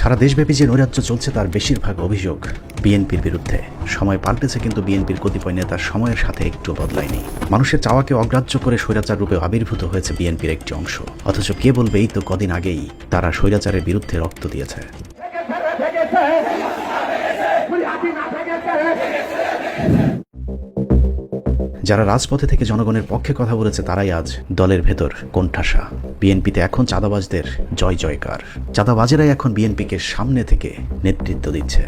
সারা দেশব্যাপী যে নৈরাজ্য চলছে তার বেশিরভাগ অভিযোগ বিএনপির বিরুদ্ধে সময় পাল্টেছে কিন্তু বিএনপির কতিপয় নেতার সময়ের সাথে একটু বদলায়নি মানুষের চাওয়াকে অগ্রাহ্য করে স্বৈরাচার রূপে আবির্ভূত হয়েছে বিএনপির একটি অংশ অথচ কে বলবে এই তো কদিন আগেই তারা স্বৈরাচারের বিরুদ্ধে রক্ত দিয়েছে যারা রাজপথে থেকে জনগণের পক্ষে কথা বলেছে, তারাই আজ দলের ভেতর কোণঠাসা। বিএনপিতে এখন চাঁদাবাজদের জয় জয়কার। চাঁদাবাজেরাই এখন বিএনপিকে সামনে থেকে নেতৃত্ব দিচ্ছে।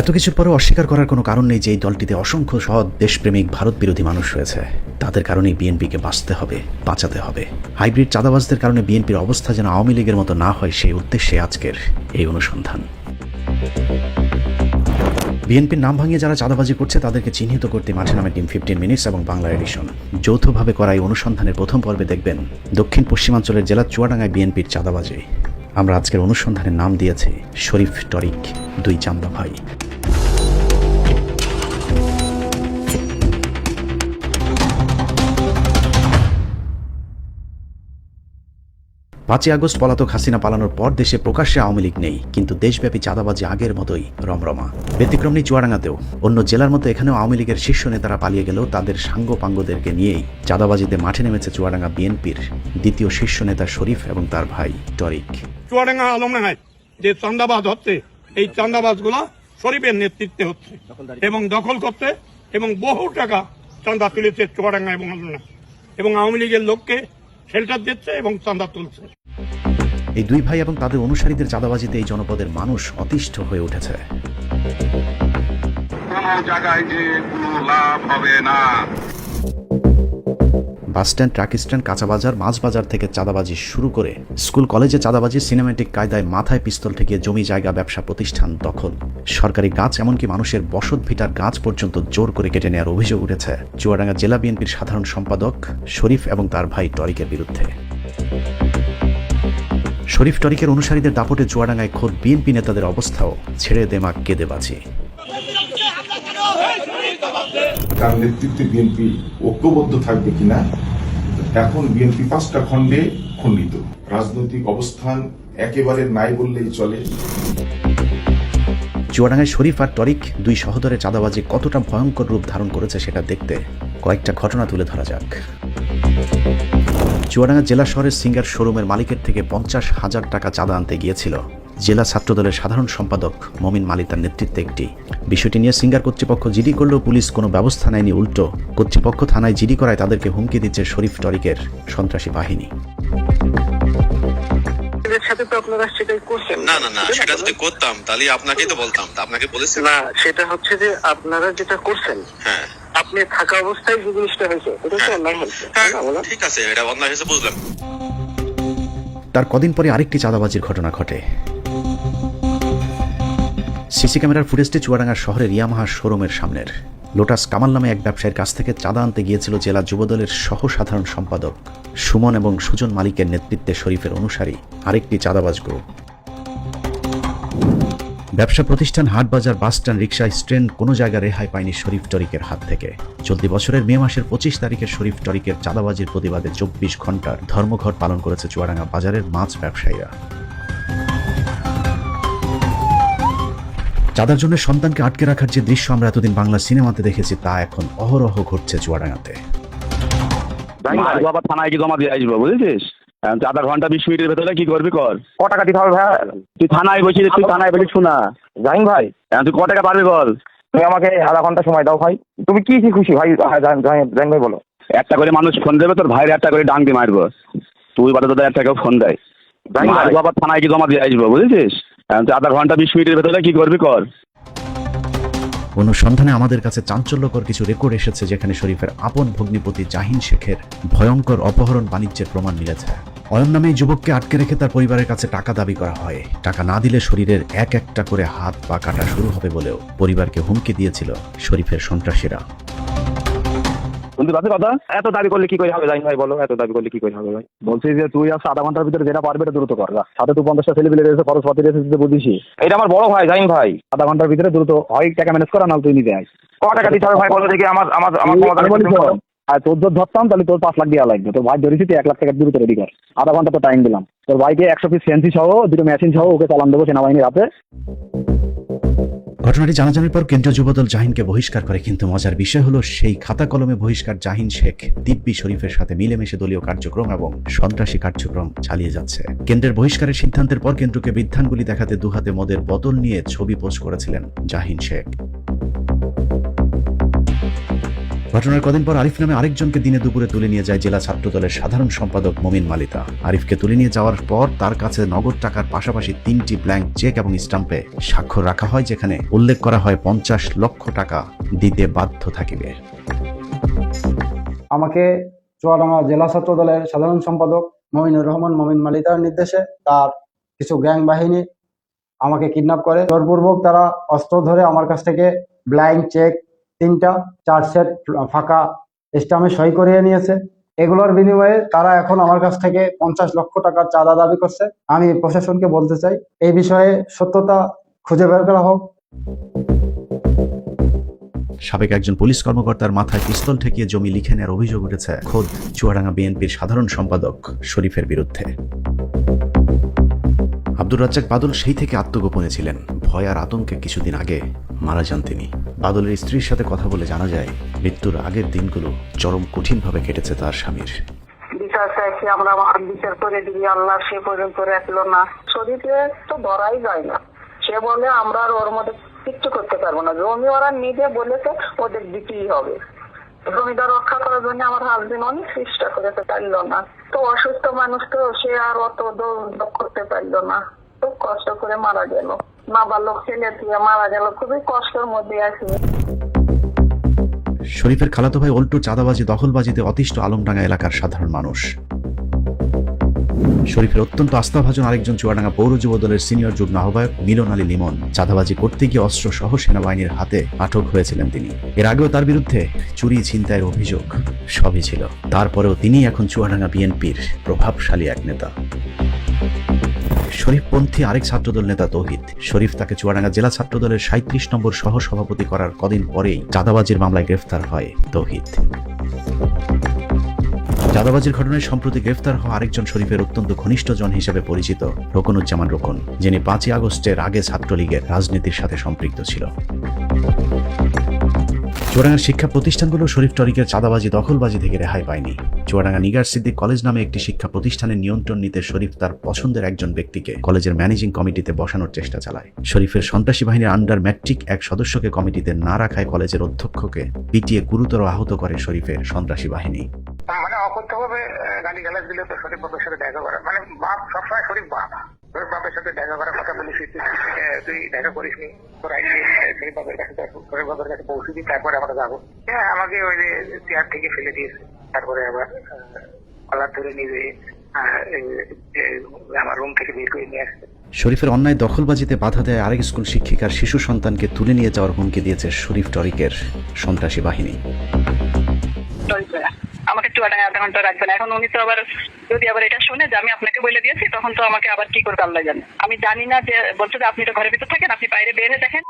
এত কিছুর পরেও অস্বীকার করার কোনো কারণ নেই যে এই দলটিতে অসংখ্য সৎ দেশপ্রেমিক ভারত বিরোধী মানুষ রয়েছে। তাদের কারণেই বিএনপিকে বাঁচতে হবে, বাঁচাতে হবে। হাইব্রিড চাঁদাবাজদের কারণে বিএনপির অবস্থা যেন আওয়ামী লীগের মতো না হয়, সেই উদ্দেশ্যে আজকের এই অনুসন্ধান। বিএনপির নাম ভাঙিয়ে যারা চাঁদাবাজি করছে, তাদেরকে চিহ্নিত করতে মাঠে নামে টিম ফিফটিন মিনিটস এবং বাংলা এডিশন যৌথভাবে করা এই অনুসন্ধানের প্রথম পর্বে দেখবেন দক্ষিণ পশ্চিমাঞ্চলের জেলা চুয়াডাঙ্গায় বিএনপির চাঁদাবাজি। আমরা আজকের অনুসন্ধানের নাম দিয়েছি শরীফ টরিক, দুই চান্দা ভাই। পাঁচই আগস্ট পলাতক হাসিনা পালানোর পর দেশে প্রকাশ্যে আওয়ামী লীগ নেই, কিন্তু দেশব্যাপী চাঁদাবাজি আগের মতোই রমরমা। ব্যতিক্রম নেই চুয়াডাঙ্গাতেও। অন্য জেলার মতো এখানেও আওয়ামী লীগের শীর্ষ নেতারা পালিয়ে গেলেও তাদের সাঙ্গ পাঙ্গদেরকে নিয়েই চাঁদাবাজিতে মাঠে নেমেছে চুয়াডাঙ্গা বিএনপির দ্বিতীয় শীর্ষ নেতা শরীফ এবং তার ভাই টরিক চুয়াডাঙ্গা আলমডাঙ্গায় যে চান্দাবাজ হচ্ছে, এই চান্দাবাজগুলা শরীফের নেতৃত্বে হচ্ছে এবং দখল করতে এবং বহু টাকা চান্দা তুলেছে চুয়াডাঙ্গা এবং এবং আওয়ামী লীগের লোককে শেল্টার দিচ্ছে এবং চান্দা তুলছে। এই দুই ভাই এবং তাদের অনুসারীদের চাঁদাবাজিতে এই জনপদের মানুষ অতিষ্ঠ হয়ে উঠেছে। কোনো জায়গায় যে কোনো লাভ হবে না। বাস স্ট্যান্ড ট্রাক স্ট্যান্ড কাঁচা বাজার মাছ বাজার থেকে চাঁদাবাজি শুরু করে স্কুল, কলেজে চাঁদাবাজি সিনেমেটিক কায়দায় মাথায় পিস্তল ঠেকিয়ে জমি, জায়গা, ব্যবসা, প্রতিষ্ঠান দখল। সরকারি গাছ এমনকি মানুষের বসত ভিটার গাছ পর্যন্ত জোর করে কেটে নেওয়ার অভিযোগ উঠেছে। চুয়াডাঙ্গা জেলা বিএনপির সাধারণ সম্পাদক শরীফ এবং তার ভাই টরিকের বিরুদ্ধে। শরীফ টরিকের অনুসারীদের দাপটে চুয়াডাঙ্গায় খোদ বিএনপি নেতাদের অবস্থাও ছেড়ে দেমাক কেঁদে বাঁচি তার নেতৃত্বে বিএনপি ঐক্যবদ্ধ থাকবে কিনা, এখন বিএনপি পাঁচটা খণ্ডে খণ্ডিত। রাজনৈতিক অবস্থান একেবারে নাই বললেই চলে। চুয়াডাঙ্গায় শরীফ আর টরিক দুই সহদরে চাঁদাবাজি কতটা ভয়ঙ্কর রূপ ধারণ করেছে সেটা দেখতে কয়েকটা ঘটনা তুলে ধরা যাক। চুয়াডাঙ্গা জেলা শহরের সিঙ্গার শোরুমের মালিকের থেকে পঞ্চাশ হাজার টাকা চাঁদা আনতে গিয়েছিল। জেলা ছাত্রদলের সাধারণ সম্পাদক মমিন মালিতার নেতৃত্বে একটি। বিষয়টি নিয়ে সিঙ্গার কর্তৃপক্ষ জিডি করলেও পুলিশ কোনো ব্যবস্থা নেয়নি উল্টো কর্তৃপক্ষ থানায় জিডি করায় তাদেরকে হুমকি দিচ্ছে শরীফ টরিকের সন্ত্রাসী বাহিনী। সাথে তো আপনারা সেটাই করছেন। না না না সেটা যদি করতাম তাহলে আপনাকেই তো বলতাম। আপনাকে বলেছি? না সেটা হচ্ছে যে আপনারা যেটা করছেন হ্যাঁ। আপনি থাকা অবস্থায় যে জিনিসটা হয়েছে এটা তো অন্যায় হয়েছে হ্যাঁ তাই না বলেন? ঠিক আছে এটা অন্যায় হয়েছে বুঝলাম। তার কদিন পরে আরেকটি চাঁদাবাজির ঘটনা ঘটে। সিসি ক্যামেরার ফুটেজটি চুয়াডাঙ্গা শহরের ইয়ামাহা শোরুমের সামনের। লোটাস কামাল নামে এক ব্যবসায়ীর কাছ থেকে চাঁদা আনতে গিয়েছিল জেলা যুবদলের সহ সাধারণ সম্পাদক সুমন এবং সুজন মালিকের নেতৃত্বে শরীফের অনুসারী আরেকটি চাঁদাবাজ গ্রুপ। ব্যবসা প্রতিষ্ঠান হাটবাজার বাস স্ট্যান্ড রিক্সা স্ট্যান্ড কোনো জায়গায় রেহাই পায়নি শরীফ টরিকের হাত থেকে। চলতি বছরের মে মাসের পঁচিশ তারিখে শরীফ টরিকের চাঁদাবাজির প্রতিবাদে চব্বিশ ঘণ্টার ধর্মঘট পালন করেছে চুয়াডাঙ্গা বাজারের মাছ ব্যবসায়ীরা। চাঁদার জন্য সন্তানকে আটকে রাখার যে দৃশ্য আমরা এতদিন বাংলা সিনেমাতে দেখেছি তা এখন অহরহ ঘটছে চুয়াডাঙ্গাতে। আবার থানায় কি জমা দিয়ে আসব বুঝেছিস? আধা ঘণ্টা বিশ মিনিটের ভেতরে কি করবি কর? ক টাকা দিতে হবে ভাই? তুই থানায় বসে তুই থানায় বসে শোনা জাহিন ভাই। তুই ক টাকা পারবি বল? তুমি আমাকে আধা ঘণ্টা সময় দাও ভাই। তুমি কি কি খুশি ভাই? হ্যাঁ, জাহিন ভাই বলো। একটা করে মানুষ ফোন দেবে তোর ভাইয়ের একটা করে ডাং দিয়ে মারবো। তুই বাদে তোদের একটা কেউ ফোন দেয়। ভাই। থানায় কি জমা দিয়ে আসব বুঝেছিস? আধা ঘণ্টা, বিশ মিনিটের ভেতরে কি করবি কর। অনুসন্ধানে আমাদের কাছে চাঞ্চল্যকর কিছু রেকর্ড এসেছে যেখানে শরীফের আপন ভগ্নিপতি জাহিন শেখের ভয়ঙ্কর অপহরণ বাণিজ্যের প্রমাণ মিলেছে। অয়ন নামে যুবককে আটকে রেখে তার পরিবারের কাছে টাকা দাবি করা হয়। টাকা না দিলে শরীরের এক একটা করে হাত পা কাটা শুরু হবে বলেও পরিবারকে হুমকি দিয়েছিল শরীফের সন্ত্রাসীরা। শুনতে পাচ্ছি কথা। এত দাবি করলে কি করে হবে জাহিন ভাই বলো। এত দাবি করলে কি করে হবে ভাই? বলছি যে তুই আসছে আধা ঘণ্টার ভিতরে যেটা পারবে এটা দ্রুত কর। সাথে তুই পঞ্চাশটা ছেলে পেলে রয়েছে খরচ পাতি রয়েছে বুঝিস। এটা আমার বড় ভাই জাহিন ভাই। আধা ঘণ্টার ভিতরে দ্রুত হয় টাকা ম্যানেজ করা নাহলে তুই নিজে আয়। ক টাকা দিতে হবে ভাই বলো দেখি আমার আমার আমার আর তোর যদি ধরতাম তাহলে তোর পাঁচ লাখ দেওয়া লাগবে। তোর ভাই ধরেছি তুই এক লাখ টাকা দ্রুত রেডি কর। আধা ঘণ্টা তো টাইম দিলাম। তোর ভাইকে একশো পিস সেন্সি সহ দুটো মেশিন সহ ওকে চালান দেবো সেনাবাহিনীর হাতে। ঘটনাটি জানা জানাজানির পর কেন্দ্রীয় যুবদল জাহিনকে বহিষ্কার করে, কিন্তু মজার বিষয় হলো সেই খাতা কলমে বহিষ্কার জাহিন শেখ দিব্যি শরীফের সাথে মিলেমিশে দলীয় কার্যক্রম এবং সন্ত্রাসী কার্যক্রম চালিয়ে যাচ্ছে। কেন্দ্রের বহিষ্কারের সিদ্ধান্তের পর কেন্দ্রকে বিধানগুলি দেখাতে দুহাতে মদের বোতল নিয়ে ছবি পোস্ট করেছিলেন জাহিন শেখ। ঘটনার কদিন পর আরিফ নামে আরেকজনকে দিনে দুপুরে তুলে নিয়ে যায় জেলা ছাত্রদলের সাধারণ সম্পাদক মমিন মালিতা। আরিফকে তুলে নিয়ে যাওয়ার পর তার কাছে নগদ টাকার পাশাপাশি তিনটি ব্ল্যাঙ্ক চেক এবং স্টাম্পে স্বাক্ষর রাখা হয়, যেখানে উল্লেখ করা হয় পঞ্চাশ লক্ষ টাকা দিতে বাধ্য থাকিবে। আমাকে চুয়াডাঙ্গা জেলা ছাত্র দলের সাধারণ সম্পাদক মমিনুর রহমান মমিন মালিতার নির্দেশে তার কিছু গ্যাং বাহিনী আমাকে কিডন্যাপ করে। জোরপূর্বক তারা অস্ত্র ধরে আমার কাছ থেকে ব্ল্যাঙ্ক চেক তিনটা চার সেট ফাঁকা স্টামে সই করিয়ে নিয়েছে। এগুলোর বিনিময়ে তারা এখন আমার কাছ থেকে পঞ্চাশ লক্ষ টাকার চাঁদা দাবি করছে। আমি প্রশাসনকে বলতে চাই, এই বিষয়ে সত্যতা খুঁজে বের করা হোক। সাবেক একজন পুলিশ কর্মকর্তার মাথায় পিস্তল ঠেকিয়ে জমি লিখে নেওয়ার অভিযোগ উঠেছে। খোদ চুয়াডাঙ্গা বিএনপির সাধারণ সম্পাদক শরীফের বিরুদ্ধে। আব্দুর রাজ্জাক বাদল সেই থেকে আত্মগোপনে ছিলেন। ভয় আর আতঙ্কে কিছুদিন আগে মারা যান তিনি। বাদলের স্ত্রীর সাথে কথা বলে জানা যায়, মৃত্যুর আগের দিনগুলো চরম কঠিনভাবে কেটেছে তার স্বামীর। বিচার চাইছি আমরা, বিচার করে দিবি আল্লাহ, সে পর্যন্ত রাখল না। শরীরে তো ধরাই যায় না। সে বলে, আমরা আর ওর মধ্যে কিচ্ছু করতে পারব না। জমি ওরা নিজে বলেছে, ওদের দিতেই হবে। জমিটা রক্ষা করার জন্য আমার হাজবেন্ড অনেক চেষ্টা করেছে পারল না। তো অসুস্থ মানুষ তো সে আর অত দৌড় করতে পারল না। খুব কষ্ট করে মারা গেল। মা বালক ছেলে দিয়ে মারা গেল। খুবই কষ্টের মধ্যে আছে। শরীফের খালাতো ভাই অল্টু চাঁদাবাজি, দখলবাজিতে অতিষ্ঠ আলমডাঙ্গা এলাকার সাধারণ মানুষ। শরীফের অত্যন্ত আস্থাভাজন আরেকজন চুয়াডাঙ্গা পৌর যুব দলের সিনিয়র যুগ্ম আহ্বায়ক মিলন আলী লিমন। চাঁদাবাজি করতে গিয়ে অস্ত্র সহ সেনাবাহিনীর হাতে আটক হয়েছিলেন তিনি। এর আগেও তার বিরুদ্ধে চুরি, ছিনতাইয়ের অভিযোগ সবই ছিল। তারপরেও তিনি এখন চুয়াডাঙ্গা বিএনপির প্রভাবশালী এক নেতা। শরীফপন্থী আরেক ছাত্রদল নেতা তৌহিদ। শরীফ তাকে চুয়াডাঙ্গা জেলা ছাত্রদলের সাঁত্রিশ নম্বর সহ সভাপতি করার কদিন পরেই চাঁদাবাজির মামলায় গ্রেফতার হয় তৌহিদ। চাঁদাবাজির ঘটনায় সম্প্রতি গ্রেফতার হওয়া আরেকজন শরীফের অত্যন্ত ঘনিষ্ঠ জন হিসেবে পরিচিত রোকনুজ্জামান রোকন, যিনি পাঁচই আগস্টের আগে ছাত্রলীগের রাজনীতির সাথে সম্পৃক্ত ছিল। চুয়াডাঙ্গার শিক্ষা প্রতিষ্ঠানগুলো শরীফ টরিকের চাঁদাবাজি, দখলবাজি থেকে রেহাই পায়নি। চুয়াডাঙ্গা নিগার সিদ্দিক কলেজ নামে একটি শিক্ষা প্রতিষ্ঠানের নিয়ন্ত্রণ নিতে শরীফ তার পছন্দের একজন ব্যক্তিকে কলেজের ম্যানেজিং কমিটিতে বসানোর চেষ্টা চালায়। শরীফের সন্ত্রাসী বাহিনীর আন্ডার ম্যাট্রিক এক সদস্যকে কমিটিতে না রাখায় কলেজের অধ্যক্ষকে পিটিয়ে গুরুতর আহত করে শরীফের সন্ত্রাসী বাহিনী। মানে অকথ্য ভাবে গালি গালাজ দিলে তো শরীফ বাপের সাথে দেখা করে। মানে বাপ সবসময় শরীফ বাপ। শরীফ বাপের সাথে দেখা করার কথা বলিস তুই দেখা করিস নি তোর আইসি শরীফ বাপের কাছে শরীফ বাপের কাছে পৌঁছে দিই তারপরে আমরা যাব। হ্যাঁ আমাকে ওই যে চেয়ার থেকে ফেলে দিয়েছে। তারপরে আবার কলার ধরে নিয়ে আমার রুম থেকে বের করে নিয়ে আসছে। শরীফের অন্যায় দখলবাজিতে বাধা দেয় আরেক স্কুল শিক্ষিকার শিশু সন্তানকে তুলে নিয়ে যাওয়ার হুমকি দিয়েছে শরীফ টরিকের সন্ত্রাসী বাহিনী। আমাকে চুয়াডাঙ্গা আধা ঘণ্টা রাখবেন। এখন উনি তো আবার যদি আবার এটা শুনে যে আমি আপনাকে বলে দিয়েছি, তখন তো আমাকে আবার কি করবে আল্লাহ জানে। আমি জানি না যে, বলছে যে আপনি তো ঘরের ভিতর থাকেন, আপনি বাইরে বের দেখেন।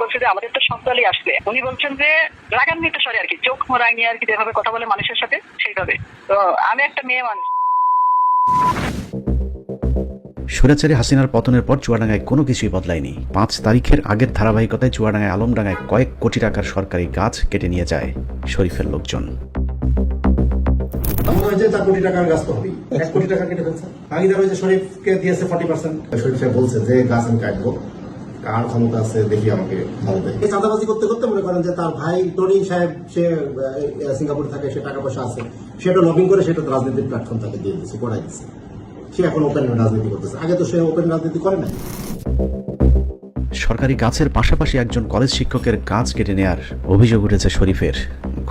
বলছে যে আমাদের তো সন্তানই আসবে। উনি বলছেন যে, রাগান্বিত স্বরে আর কি, চোখ আর কি যেভাবে কথা বলে মানুষের সাথে, সেইভাবে। তো আমি একটা মেয়ে মানুষ। স্বৈরাচারী হাসিনার পতনের পর চুয়াডাঙ্গায় কোনো কিছুই বদলায়নি। পাঁচ তারিখের আগের ধারাবাহিকতায় চুয়াডাঙ্গায় আলমডাঙ্গায় কয়েক কোটি টাকার সরকারি গাছ কেটে নিয়ে যায় শরীফের লোকজন। চার কোটি টাকার গাছ তো হবেই। এক কোটি টাকা কেটে ফেলছে। ভাগিদার ওই শরীফকে দিয়েছে ফর্টি পার্সেন্ট শরীফ সাহেব বলছে যে গাছ আমি কাটবো। কার ক্ষমতা আছে দেখি আমাকে ভালো এই চাঁদাবাজি করতে করতে মনে করেন যে তার ভাই টনি সাহেব সে সিঙ্গাপুরে থাকে সে টাকা পয়সা আছে। সেটা লবিং করে সেটা রাজনীতির প্ল্যাটফর্ম তাকে দিয়ে দিচ্ছে করাই দিচ্ছে সে এখন ওপেন রাজনীতি করতেছে। আগে তো সে ওপেন রাজনীতি করে নাই। সরকারি গাছের পাশাপাশি একজন কলেজ শিক্ষকের গাছ কেটে নেয়ার অভিযোগ উঠেছে শরীফের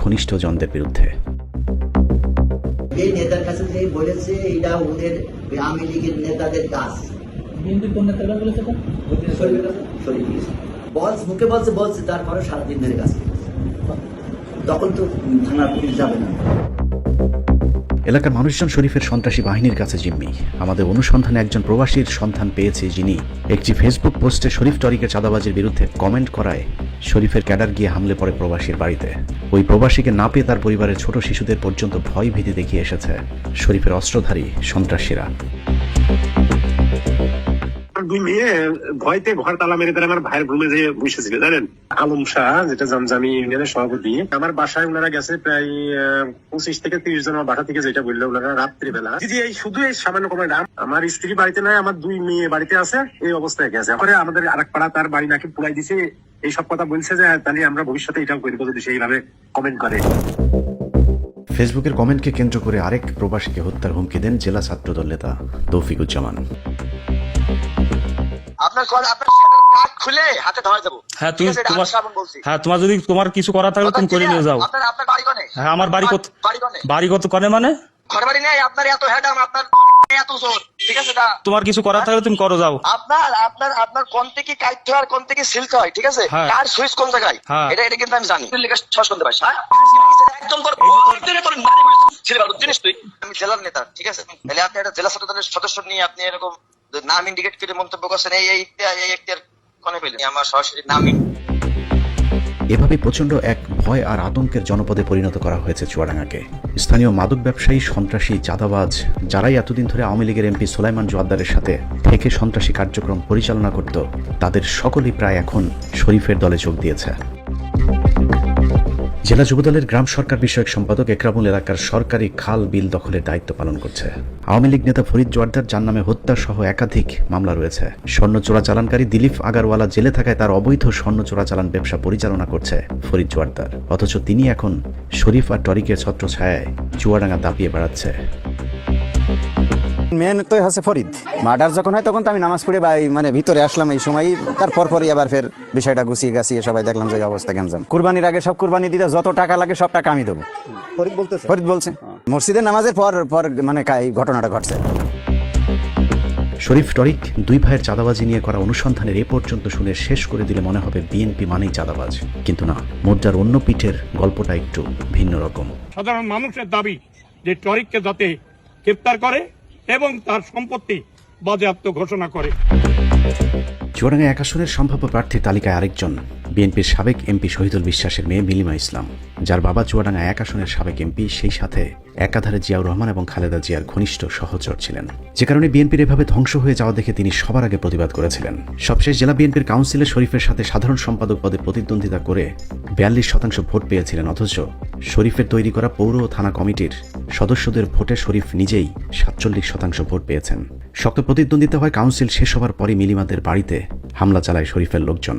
ঘনিষ্ঠ জনদের বিরুদ্ধে। এই নেতার কাছে যে বলেছে এটা ওদের আওয়ামী লীগের নেতাদের কাজ। বলছে মুখে বলছে বলছে তারপরে সারাদিন ধরে কাজ। তখন তো থানার পুলিশ যাবে না এলাকার মানুষজন শরীফের সন্ত্রাসী বাহিনীর কাছে জিম্মি। আমাদের অনুসন্ধানে একজন প্রবাসীর সন্ধান পেয়েছে যিনি একটি ফেসবুক পোস্টে শরীফ টরিকের চাঁদাবাজির বিরুদ্ধে কমেন্ট করায় শরীফের ক্যাডার গিয়ে হামলে পড়ে প্রবাসীর বাড়িতে। ওই প্রবাসীকে না পেয়ে তার পরিবারের ছোট শিশুদের পর্যন্ত ভয় ভীতি দেখিয়ে এসেছে শরীফের অস্ত্রধারী সন্ত্রাসীরা। দুই মেয়ে ভয়তে ঘর তালা মেরে তারা আমার ভাইয়ের রুমে যেয়ে বসেছিল, জানেন? আলম শাহ যেটা জমজামি ইউনিয়নের সভাপতি। আমার বাসায় ওনারা গেছে প্রায় পঁচিশ থেকে তিরিশ জন আমার বাসা থেকে যেটা বলল ওনারা রাত্রিবেলা। দিদি এই শুধু এই সামান্য কমার নাম? আমার স্ত্রী বাড়িতে নাই আমার দুই মেয়ে বাড়িতে আছে এই অবস্থায় গেছে। পরে আমাদের আরেক পাড়া তার বাড়ি নাকি পুরাই দিছে এই সব কথা বলছে যে তাহলে আমরা ভবিষ্যতে এটাও করব যদি সে এইভাবে কমেন্ট করে। ফেসবুকের কমেন্টকে কেন্দ্র করে আরেক প্রবাসীকে হত্যার হুমকি দেন জেলা ছাত্রদল নেতা তৌফিকুজ্জামান। আপনার খুলে হাতে ধরে দেবো। হ্যাঁ তুমি তোমার হ্যাঁ তোমার যদি তোমার কিছু করা থাকলে তুমি করে নিয়ে যাও। আপনার আপনার বাড়ি কোনে? হ্যাঁ আমার বাড়ি কত বাড়ি কত কনে মানে? ঘর বাড়ি নেই আপনার এত হ্যাডাম আপনার এত জোর। ঠিক আছে তোমার কিছু করা থাকলে তুমি করো যাও। আপনার আপনার আপনার কোন থেকে কাইট হয় আর কোন থেকে সিল্ক হয় ঠিক আছে? হ্যাঁ। কার সুইচ কোন জায়গায়? হ্যাঁ। এটা এটা কিন্তু আমি জানি। লেখা করতে হ্যাঁ? একদম দিনে তোর নারী ছেলে ভালো জিনিস তুই? আমি জেলার নেতা ঠিক আছে? তাহলে আপনি একটা জেলা সদস্য নিয়ে আপনি এরকম নাম ইন্ডিকেট করে মন্তব্য করছেন এই এই এই কোনে আমার সরাসরি নামি এভাবে প্রচণ্ড এক ভয় আর আতঙ্কের জনপদে পরিণত করা হয়েছে চুয়াডাঙ্গাকে। স্থানীয় মাদক ব্যবসায়ী, সন্ত্রাসী, চাঁদাবাজ, যারাই এতদিন ধরে আওয়ামী লীগের এমপি সোলাইমান জোয়াদ্দারের সাথে থেকে সন্ত্রাসী কার্যক্রম পরিচালনা করত, তাদের সকলেই প্রায় এখন শরীফের দলে যোগ দিয়েছে। জেলা যুবদলের গ্রাম সরকার বিষয়ক সম্পাদক একরামুল এলাকার সরকারি খাল বিল দখলের দায়িত্ব পালন করছে। আওয়ামী লীগ নেতা ফরিদ জোয়ার্দার যার নামে হত্যা সহ একাধিক মামলা রয়েছে। স্বর্ণ চোরাচালানকারী দিলীপ আগারওয়ালা জেলে থাকায় তার অবৈধ স্বর্ণ চোরাচালান ব্যবসা পরিচালনা করছে ফরিদ জোয়ার্দার। অথচ তিনি এখন শরীফ আর টরিকের ছত্রছায়ায় চুয়াডাঙ্গা দাপিয়ে বেড়াচ্ছে। মেন তো হচ্ছে ফরিদ। মার্ডার যখন হয় তখন তো আমি নামাজ পড়ে বা এই মানে ভিতরে আসলাম এই সময় তারপর পরই আবার ফের বিষয়টা গুছিয়ে গাছিয়ে সবাই দেখলাম যে অবস্থা গেঞ্জাম কুরবানির আগে সব কুরবানি দিতে যত টাকা লাগে সব টাকা আমি দেবো। ফরিদ বলতেছে? ফরিদ বলছে। মসজিদের নামাজের পর পর মানে এই ঘটনাটা ঘটছে। শরীফ টরিক দুই ভাইয়ের চাঁদাবাজি নিয়ে করা অনুসন্ধানের এ পর্যন্ত শুনে শেষ করে দিলে মনে হবে বিএনপি মানেই চাঁদাবাজ। কিন্তু না মুদ্রার অন্য পিঠের গল্পটা একটু ভিন্ন রকম। সাধারণ মানুষের দাবি যে টরিককে যাতে গ্রেপ্তার করে এবং তার সম্পত্তি বাজেয়াপ্ত ঘোষণা করে। চুয়াডাঙ্গা এক আসনের সম্ভাব্য প্রার্থীর তালিকায় আরেকজন। বিএনপির সাবেক এমপি শহীদুল বিশ্বাসের মেয়ে মিলিমা ইসলাম, যার বাবা চুয়াডাঙ্গা এক আসনের সাবেক এমপি, সেই সাথে একাধারে জিয়াউর রহমান এবং খালেদা জিয়ার ঘনিষ্ঠ সহচর ছিলেন। যে কারণে বিএনপির এভাবে ধ্বংস হয়ে যাওয়া দেখে তিনি সবার আগে প্রতিবাদ করেছিলেন। সবশেষ জেলা বিএনপির কাউন্সিলে শরীফের সাথে সাধারণ সম্পাদক পদে প্রতিদ্বন্দ্বিতা করে বিয়াল্লিশ শতাংশ ভোট পেয়েছিলেন, অথচ শরীফের তৈরি করা পৌর ও থানা কমিটির সদস্যদের ভোটে শরীফ নিজেই সাতচল্লিশ শতাংশ ভোট পেয়েছেন। শক্ত প্রতিদ্বন্দ্বিতা হয় কাউন্সিল শেষ হবার পরই মিলিমাদের বাড়িতে হামলা চালায় শরীফের লোকজন।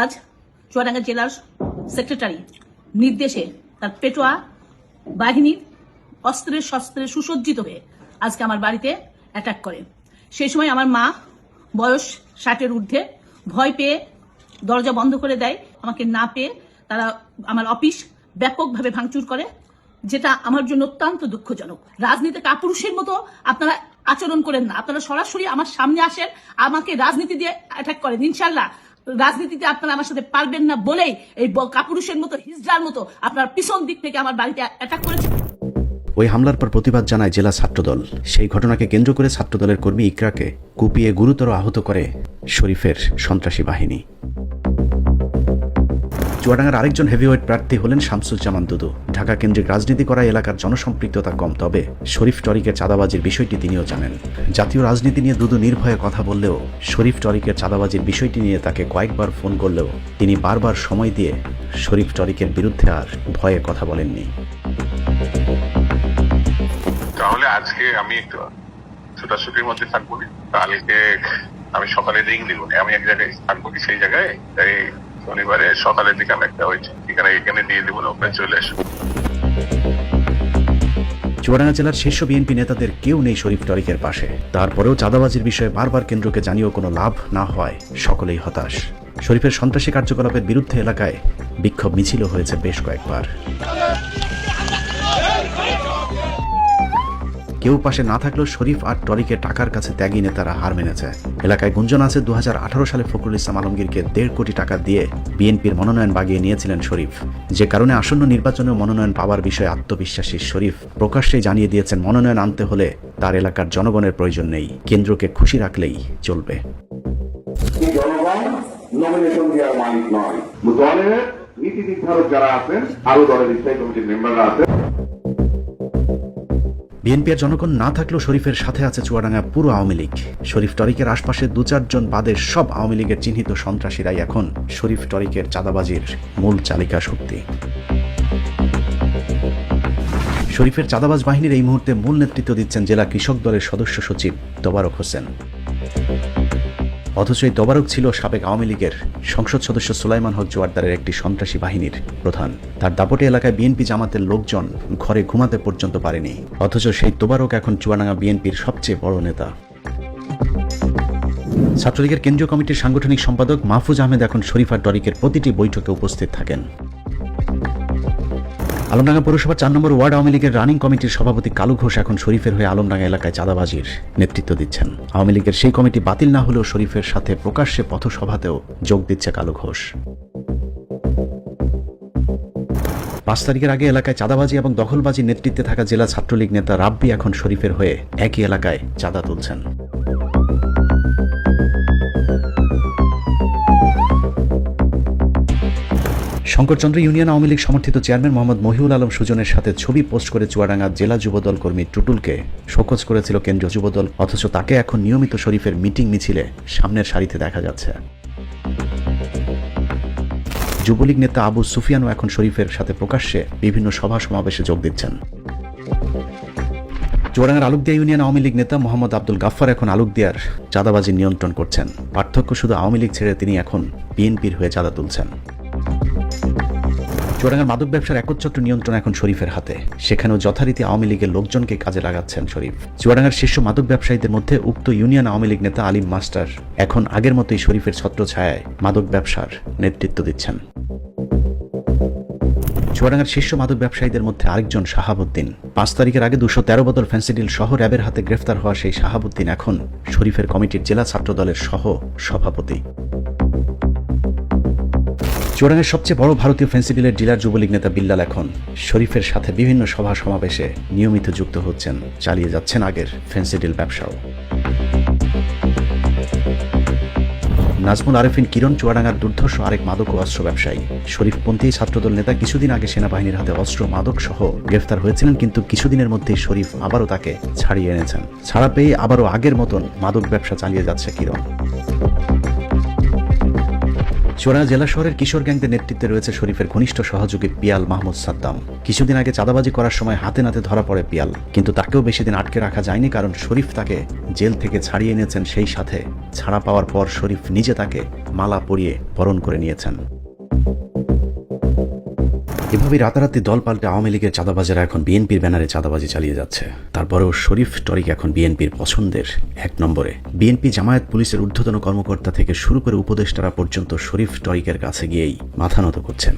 আজ চুয়াডাঙ্গা জেলার সেক্রেটারি নির্দেশে তার পেটোয়া বাহিনীর অস্ত্রের শস্ত্রে সুসজ্জিত হয়ে আজকে আমার বাড়িতে অ্যাটাক করে। সেই সময় আমার মা বয়স ষাটের ঊর্ধ্বে ভয় পেয়ে দরজা বন্ধ করে দেয়, আমাকে না পেয়ে তারা আমার অফিস ব্যাপকভাবে ভাঙচুর করে, যেটা আমার জন্য অত্যন্ত দুঃখজনক। রাজনীতি কাপুরুষের মতো আপনারা আচরণ করেন না। আপনারা সরাসরি আমার সামনে আসেন, আমাকে রাজনীতি দিয়ে অ্যাটাক করেন। ইনশাল্লাহ রাজনীতিতে আপনারা আমার সাথে পারবেন না বলেই এই কাপুরুষের মতো, হিজড়ার মতো আপনার পিছন দিক থেকে আমার বাড়িতে অ্যাটাক করেছে। ওই হামলার পর প্রতিবাদ জানায় জেলা ছাত্রদল। সেই ঘটনাকে কেন্দ্র করে ছাত্রদলের কর্মী ইকরাকে কুপিয়ে গুরুতর আহত করে শরীফের সন্ত্রাসী বাহিনী। চুয়াডাঙ্গার আরেকজন হেভিওয়েট প্রার্থী হলেন শামসুজ্জামান দুদু। ঢাকা কেন্দ্রিক রাজনীতি করা এলাকার জনসম্পৃক্ততা কম, তবে শরীফ টরিকের চাঁদাবাজির বিষয়টি তিনিও জানেন। জাতীয় রাজনীতি নিয়ে দুদু নির্ভয়ে কথা বললেও শরীফ টরিকের চাঁদাবাজির বিষয়টি নিয়ে তাকে কয়েকবার ফোন করলেও তিনি বারবার সময় দিয়ে শরীফ টরিকের বিরুদ্ধে আর ভয়ে কথা বলেননি। তাহলে আজকে আমি একটু ছোটাছুটির মধ্যে থাকব কালকে আমি সকালে রিং দিব আমি এক জায়গায় থাকব সেই জায়গায়? এই শনিবারে সকালের দিকে আমি একটা ওই ঠিকানা এখানে দিয়ে দিব ওখানে চলে আসব। চুয়াডাঙ্গা জেলার শীর্ষ বিএনপি নেতাদের কেউ নেই শরীফ টরিকের পাশে। তারপরেও চাঁদাবাজির বিষয়ে বারবার কেন্দ্রকে জানিয়েও কোনো লাভ না হওয়ায় সকলেই হতাশ। শরীফের সন্ত্রাসী কার্যকলাপের বিরুদ্ধে এলাকায় বিক্ষোভ মিছিল হয়েছে বেশ কয়েকবার। কেউ পাশে না থাকলেও শরীফ আর টরিকের টাকার কাছে ত্যাগী নেতারা হার মেনেছে। এলাকায় গুঞ্জন আছে, দুহাজার আঠারো সালে ফখরুল ইসলাম আলমগীরকে দেড় কোটি টাকা দিয়ে বিএনপির মনোনয়ন বাগিয়ে নিয়েছিলেন শরীফ। যে কারণে আসন্ন নির্বাচনে মনোনয়ন পাওয়ার বিষয়ে আত্মবিশ্বাসী শরীফ প্রকাশ্যেই জানিয়ে দিয়েছেন, মনোনয়ন আনতে হলে তার এলাকার জনগণের প্রয়োজন নেই, কেন্দ্রকে খুশি রাখলেই চলবে। নমিনেশন দেওয়ার মালিক নয়। দলের নীতি নির্ধারক যারা আছেন আরও দলের স্থায়ী কমিটির মেম্বাররা আছেন। বিএনপি আর জনগণ না থাকলেও শরীফের সাথে আছে চুয়াডাঙ্গা পুরো আওয়ামী লীগ। শরীফ টরিকের আশপাশে দু চারজন বাদের সব আওয়ামী লীগের চিহ্নিত সন্ত্রাসীরাই এখন শরীফ টরিকের চাঁদাবাজির মূল চালিকা শক্তি। শরীফের চাঁদাবাজ বাহিনীর এই মুহূর্তে মূল নেতৃত্ব দিচ্ছেন জেলা কৃষক দলের সদস্য সচিব তোবারক হোসেন। অথচ এই তবারক ছিল সাবেক আওয়ামী লীগের সংসদ সদস্য সুলাইমান হক জোয়ারদারের একটি সন্ত্রাসী বাহিনীর প্রধান। তার দাপটে এলাকায় বিএনপি জামাতের লোকজন ঘরে ঘুমাতে পর্যন্ত পারেনি। অথচ সেই তোবারক এখন চুয়াডাঙ্গা বিএনপির সবচেয়ে বড় নেতা। ছাত্রলীগের কেন্দ্রীয় কমিটির সাংগঠনিক সম্পাদক মাহফুজ আহমেদ এখন শরীফা টরিকের প্রতিটি বৈঠকে উপস্থিত থাকেন। আলমডাঙ্গা পৌরসভার চার নম্বর ওয়ার্ড আওয়ামী লীগের রানিং কমিটির সভাপতি কালু ঘোষ এখন শরীফের হয়ে আলমডাঙ্গা এলাকায় চাঁদাবাজির নেতৃত্ব দিচ্ছেন। আওয়ামী লীগের সেই কমিটি বাতিল না হলেও শরীফের সাথে প্রকাশ্যে পথসভাতেও যোগ দিচ্ছে কালু ঘোষ। পাঁচ তারিখের আগে এলাকায় চাঁদাবাজি এবং দখলবাজির নেতৃত্বে থাকা জেলা ছাত্রলীগ নেতা রাব্বি এখন শরীফের হয়ে একই এলাকায় চাঁদা তুলছেন। শঙ্করচন্দ্র ইউনিয়ন আওয়ামী লীগ সমর্থিত চেয়ারম্যান মোহাম্মদ মহিউল আলম সুজনের সাথে ছবি পোস্ট করে চুয়াডাঙ্গা জেলা যুবদল কর্মী টুটুলকে শোকজ করেছিল কেন্দ্রীয় যুবদল, অথচ তাকে এখন নিয়মিত শরীফের মিটিং মিছিলে সামনের সারিতে দেখা যাচ্ছে। যুবলীগ নেতা আবু সুফিয়ানও এখন শরীফের সাথে প্রকাশ্যে বিভিন্ন সভা সমাবেশে যোগ দিচ্ছেন। চুয়াডাঙ্গার আলুকদিয়া ইউনিয়ন আওয়ামী লীগ নেতা মোহাম্মদ আব্দুল গাফফার এখন আলুকদিয়ার চাঁদাবাজি নিয়ন্ত্রণ করছেন। পার্থক্য শুধু আওয়ামী লীগ ছেড়ে তিনি এখন বিএনপির হয়ে চাঁদা তুলছেন। চুয়াডাঙ্গার মাদক ব্যবসার একচ্ছত্র নিয়ন্ত্রণ এখন শরীফের হাতে। সেখানেও যথারীতি আওয়ামী লীগের লোকজনকে কাজে লাগাচ্ছেন শরীফ। চুয়াডাঙ্গার শীর্ষ মাদক ব্যবসায়ীদের মধ্যে উক্ত ইউনিয়ন আওয়ামী লীগ নেতা আলিম মাস্টার এখন আগের মতোই শরীফের ছত্রছায়ায় মাদক ব্যবসার নেতৃত্ব দিচ্ছেন। চুয়াডাঙ্গার শীর্ষ মাদক ব্যবসায়ীদের মধ্যে আরেকজন শাহাবুদ্দিন। পাঁচ তারিখের আগে দুশো তেরো বোতল ফ্যান্সিডিল সহ র্যাবের হাতে গ্রেফতার হওয়া সেই শাহাবুদ্দিন এখন শরীফের কমিটির জেলা ছাত্র দলের সহ সভাপতি চুয়াডাঙ্গের সবচেয়ে বড় ভারতীয় ফেন্সিডিলের ডিলার যুবলীগ নেতা বিল্লাল এখন শরীফের সাথে বিভিন্ন সভা সমাবেশে নিয়মিত যুক্ত হচ্ছেন, চালিয়ে যাচ্ছেন আগের ফেন্সিডিল ব্যবসাও। নাজমুল আরেফিন কিরণ চুয়াডাঙ্গার দুর্ধর্ষ আরেক মাদক ও অস্ত্র ব্যবসায়ী। শরীফপন্থী ছাত্রদল নেতা কিছুদিন আগে সেনাবাহিনীর হাতে অস্ত্র, মাদক সহ গ্রেফতার হয়েছিলেন, কিন্তু কিছুদিনের মধ্যেই শরীফ আবারও তাকে ছাড়িয়ে এনেছেন। ছাড়া পেয়ে আবারও আগের মতন মাদক ব্যবসা চালিয়ে যাচ্ছে কিরণ। চোরাঙ্গা জেলা শহরের কিশোর গ্যাংদের নেতৃত্বে রয়েছে শরীফের ঘনিষ্ঠ সহযোগী পিয়াল মাহমুদ সাদ্দাম। কিছুদিন আগে চাঁদাবাজি করার সময় হাতে নাতে ধরা পড়ে পিয়াল। কিন্তু তাকেও বেশি দিন আটকে রাখা যায়নি কারণ শরীফ তাকে জেল থেকে ছাড়িয়ে এনেছেন সেই সাথে। ছাড়া পাওয়ার পর শরীফ নিজে তাকে মালা পরিয়ে বরণ করে নিয়েছেন। এভাবেই রাতারাতি দল পাল্টে আওয়ামী লীগের চাঁদাবাজেরা এখন বিএনপির ব্যানারে চাঁদাবাজি চালিয়ে যাচ্ছে। তারপরেও শরীফ টরিক এখন বিএনপির পছন্দের এক নম্বরে। বিএনপি জামায়াত পুলিশের ঊর্ধ্বতন কর্মকর্তা থেকে শুরু করে উপদেষ্টারা পর্যন্ত শরীফ টরিকের কাছে গিয়েই মাথা নত করছেন।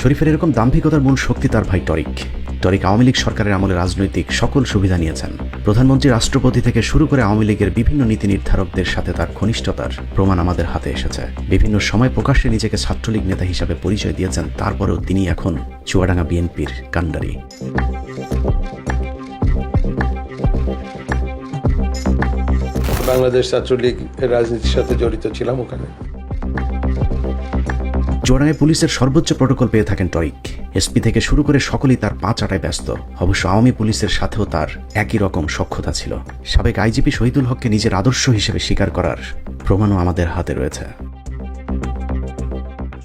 শরীফের এরকম দাম্ভিকতার মূল শক্তি তার ভাই টরিক টরিক আওয়ামী লীগ সরকারের আমলে রাজনৈতিক সকল সুবিধা নিয়েছেন। প্রধানমন্ত্রী রাষ্ট্রপতি থেকে শুরু করে আওয়ামী লীগের বিভিন্ন নীতি নির্ধারকদের সাথে তার ঘনিষ্ঠতার প্রমাণ আমাদের হাতে এসেছে। বিভিন্ন সময় প্রকাশ্যে নিজেকে ছাত্রলীগ নেতা হিসাবে পরিচয় দিয়েছেন, তারপরেও তিনি এখন চুয়াডাঙ্গা বিএনপির কাণ্ডারি। বাংলাদেশ ছাত্রলীগ রাজনীতির সাথে জড়িত ছিলাম ওখানে। চুয়াডাঙ্গায় পুলিশের সর্বোচ্চ প্রোটোকল পেয়ে থাকেন টরিক। এসপি থেকে শুরু করে সকলেই তার পা চাটায় ব্যস্ত। অবশ্য আওয়ামী পুলিশের সাথেও তার একই রকম সক্ষতা ছিল। সাবেক আইজিপি শহীদুল হককে নিজের আদর্শ হিসেবে স্বীকার করার প্রমাণও আমাদের হাতে রয়েছে।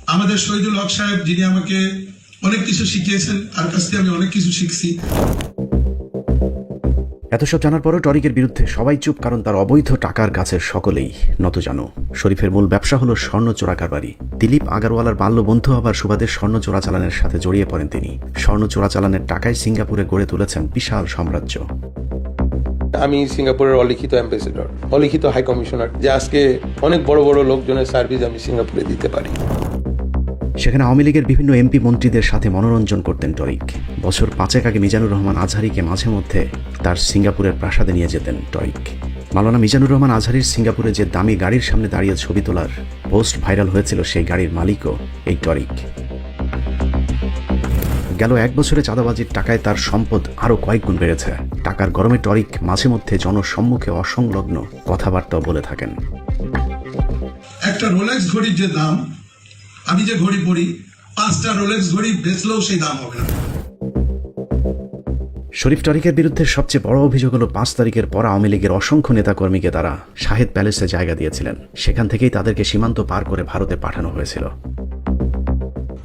আমাদের শহীদুল হক সাহেব, যিনি আমাকে অনেক কিছু শিখিয়েছেন, তার কাছ থেকে আমি অনেক কিছু শিখছি। এত সব জানার পরও টরিকের বিরুদ্ধে সবাই চুপ কারণ তার অবৈধ টাকার গাছের সকলেই নত জানো শরীফের মূল ব্যবসা হলো স্বর্ণ চোরা কারবারি। দিলীপ আগারওয়ালার বাল্য বন্ধু হবার সুবাদে স্বর্ণ চোরাচালানের সাথে জড়িয়ে পড়েন তিনি। স্বর্ণ চোরাচালানের টাকায় সিঙ্গাপুরে গড়ে তুলেছেন বিশাল সাম্রাজ্য। আমি সিঙ্গাপুরের অলিখিত অ্যাম্বাসেডর অলিখিত হাই কমিশনার যে আজকে অনেক বড় বড় লোকজনের সার্ভিস আমি সিঙ্গাপুরে দিতে পারি। সেখানে আওয়ামী লীগের বিভিন্ন এমপি মন্ত্রীদের সাথে মনোরঞ্জন করতেন টরিক। বছর পাঁচেক আগে মিজানুর রহমান আজহারিকে মাঝে মধ্যে তার সিঙ্গাপুরের প্রাসাদে নিয়ে যেতেন টরিক মালানা মিজানুর রহমান আজহারির সিঙ্গাপুরে যে দামি গাড়ির সামনে দাঁড়িয়ে ছবি তোলার পোস্ট ভাইরাল হয়েছিল সেই গাড়ির মালিকও এই টরিক গেল এক বছরে চাঁদাবাজির টাকায় তার সম্পদ আরও কয়েক গুণ বেড়েছে। টাকার গরমে টরিক মাঝে মধ্যে জনসম্মুখে অসংলগ্ন কথাবার্তাও বলে থাকেন। একটা রোলেক্স ঘড়ির যে দাম, আমি যে ঘড়ি পরি, পাঁচটা রোলেক্স ঘড়ি বেচলেও সেই দাম হবে না। শরীফ টরিকের বিরুদ্ধে সবচেয়ে বড় অভিযোগ হলো পাঁচ তারিখের পর আওয়ামী লীগের অসংখ্য নেতাকর্মীকে তারা শাহেদ প্যালেসে জায়গা দিয়েছিলেন। সেখান থেকেই তাদেরকে সীমান্ত পার করে ভারতে পাঠানো হয়েছিল।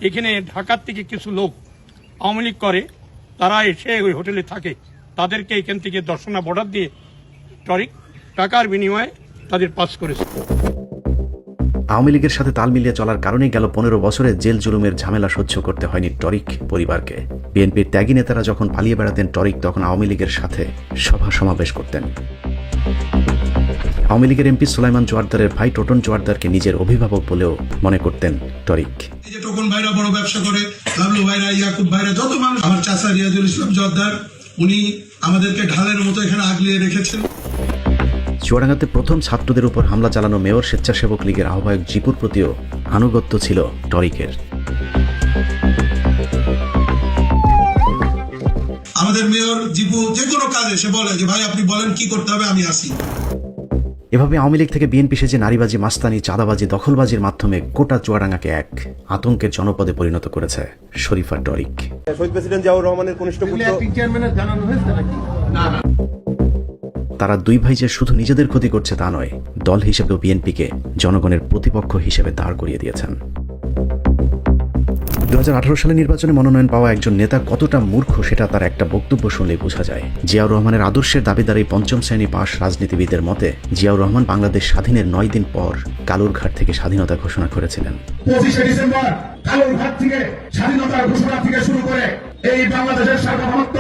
এখানে ঢাকার থেকে কিছু লোক আওয়ামী লীগ করে, তারা এসে ওই হোটেলে থাকে। তাদেরকে এখান থেকে দর্শনা, বর্ডার দিয়ে টরিক টাকার বিনিময়ে তাদের পাস করেছে। আওয়ামী লীগের সাথে তাল মিলিয়ে চলার কারণে গেল পনেরো বছরে জেল জুলুমের ঝামেলা সহ্য করতে হয়নি টরিক পরিবারকে। বিএনপির ত্যাগী নেতারা যখন পালিয়ে বেড়াতেন টরিক, তখন আওয়ামী লীগের সাথে সভা সমাবেশ করতেন। আওয়ামী লীগের এমপি সুলাইমান জোয়ারদারের ভাই টোটন জোয়ারদারকে নিজের অভিভাবক বলেও মনে করতেন টরিক। এই যে টোকন ভাইরা বড় ব্যবসা করে ভাইরা, ইয়াকুব ভাইরা, যত মানুষ, আমার চাচা রিয়াজুল ইসলাম জর্দার উনি আমাদেরকে ঢালের মতো এখানে আগলিয়ে রেখেছেন। চুয়াডাঙ্গাতে প্রথম ছাত্রদের উপর হামলা চালানো মেয়র স্বেচ্ছাসেবক লীগের আহ্বায়ক জিপুর প্রতিও আনুগত্য ছিল টরিকের। আমাদের মেয়র জিপু যে কোনো কাজে সে বলে যে ভাই আপনি বলেন কি করতে হবে আমি আসি। এভাবে আওয়ামী লীগ থেকে বিএনপি সেজে নারীবাজি মাস্তানি চাঁদাবাজি দখলবাজির মাধ্যমে গোটা চুয়াডাঙ্গাকে এক আতঙ্কের জনপদে পরিণত করেছে শরীফা টরিক। শহীদ প্রেসিডেন্ট জিয়াউর রহমানের কনিষ্ঠ চেয়ারম্যানের জানানো হয়েছে নাকি? তারা দুই ভাই যে শুধু নিজেদের ক্ষতি করছে তা নয়, দল হিসেবেও বিএনপিকে জনগণের প্রতিপক্ষ হিসেবে দাঁড় করিয়ে দিয়েছেন। দু হাজার আঠারো সালে নির্বাচনে মনোনয়ন পাওয়া একজন নেতা কতটা মূর্খ সেটা তার একটা বক্তব্য শুনলেই বোঝা যায়। জিয়াউর রহমানের আদর্শের দাবিদার এই পঞ্চম শ্রেণি পাশ রাজনীতিবিদের মতে, জিয়াউর রহমান বাংলাদেশ স্বাধীনের নয় দিন পর কালুরঘাট থেকে স্বাধীনতা ঘোষণা করেছিলেন। পঁচিশে ডিসেম্বর কালুরঘাট থেকে স্বাধীনতার ঘোষণা থেকে শুরু করে এই বাংলাদেশের সার্বভৌমত্ব।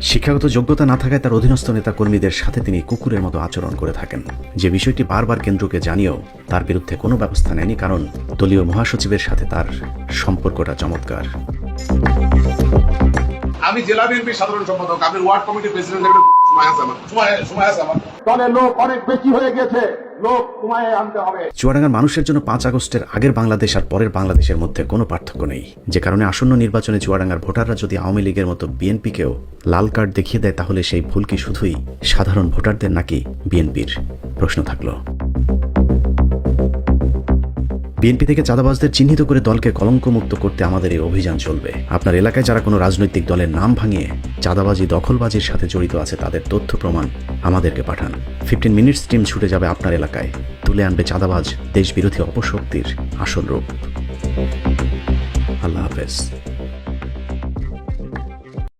শিক্ষাগত যোগ্যতা না থাকায় তার অধীনস্থ নেতা কর্মীদের সাথে তিনি কুকুরের মতো আচরণ করে থাকেন। যে বিষয়টি বারবার কেন্দ্রকে জানিয়েও তার বিরুদ্ধে কোনো ব্যবস্থা নেয়নি কারণ দলীয় মহাসচিবের সাথে তার সম্পর্কটা চমৎকার। আমি জেলা বিএনপি সাধারণ সম্পাদক, আমি ওয়ার্ড কমিটির প্রেসিডেন্ট সময় আছে আমার সময় আছে আমার দলের লোক অনেক বেশি হয়ে গেছে চুয়াডাঙ্গার মানুষের জন্য পাঁচ আগস্টের আগের বাংলাদেশ আর পরের বাংলাদেশের মধ্যে কোনো পার্থক্য নেই। যে কারণে আসন্ন নির্বাচনে চুয়াডাঙ্গার ভোটাররা যদি আওয়ামী লীগের মতো বিএনপিকেও লাল কার্ড দেখিয়ে দেয়, তাহলে সেই ভুল কি শুধুই সাধারণ ভোটারদের নাকি বিএনপির? প্রশ্ন থাকল। বিএনপি থেকে চাঁদাবাজদের চিহ্নিত করে দলকে কলঙ্কমুক্ত করতে আমাদের এই অভিযান চলবে। আপনার এলাকায় যারা কোনো রাজনৈতিক দলের নাম ভাঙিয়ে চাঁদাবাজি, দখলবাজির সাথে জড়িত আছে, তাদের তথ্য প্রমাণ আমাদেরকে পাঠান। ফিফটিন মিনিটস টিম ছুটে যাবে আপনার এলাকায়। তুলে আনবে চাঁদাবাজ, দেশবিরোধী অপশক্তির আসল রূপ। আল্লাহ হাফেজ।